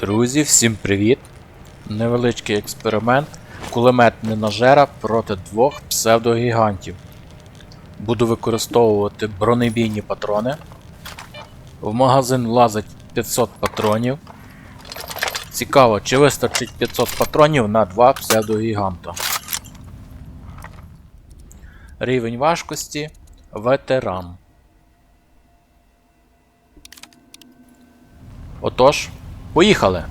Друзі, всім привіт! Невеличкий експеримент. Кулеметний ножера проти двох псевдогігантів. Буду використовувати бронебійні патрони. В магазин влазить 500 патронів. Цікаво, чи вистачить 500 патронів на два псевдогіганта. Рівень важкості ветеран. Отож, поїхали!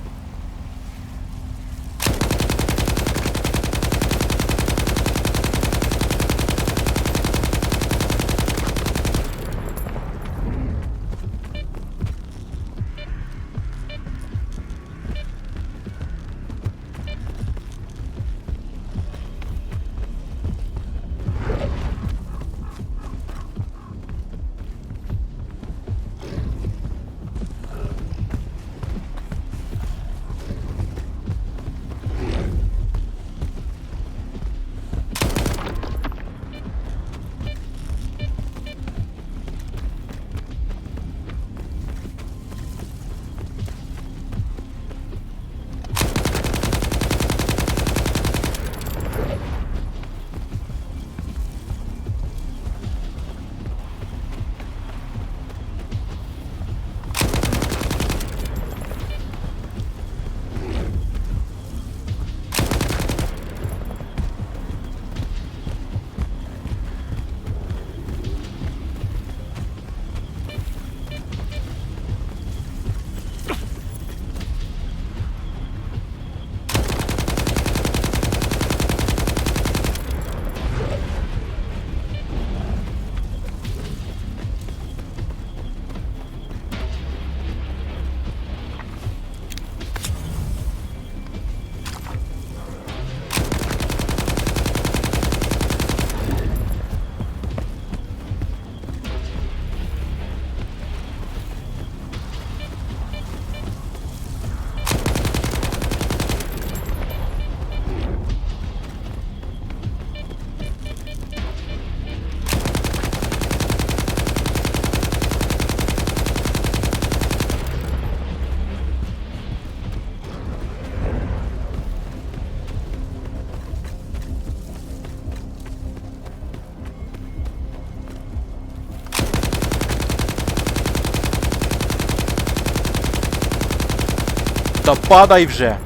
Та падай вже!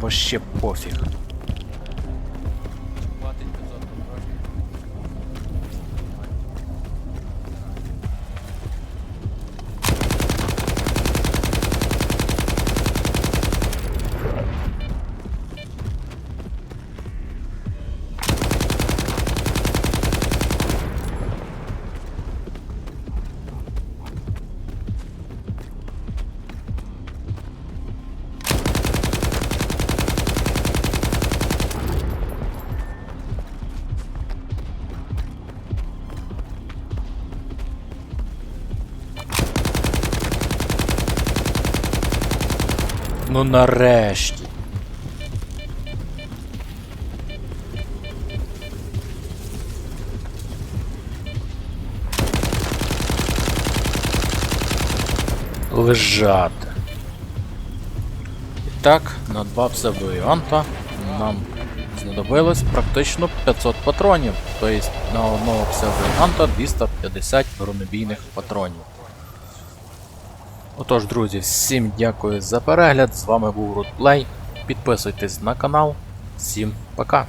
Бо ще пофіг. Ну нарешті. Лежати. І так, на два псевдоіанта нам знадобилось практично 500 патронів. Тобто на одного псевдоіанта 250 бронебійних патронів. Отож, друзі, всім дякую за перегляд. З вами був Рудплей. Підписуйтесь на канал. Всім пока!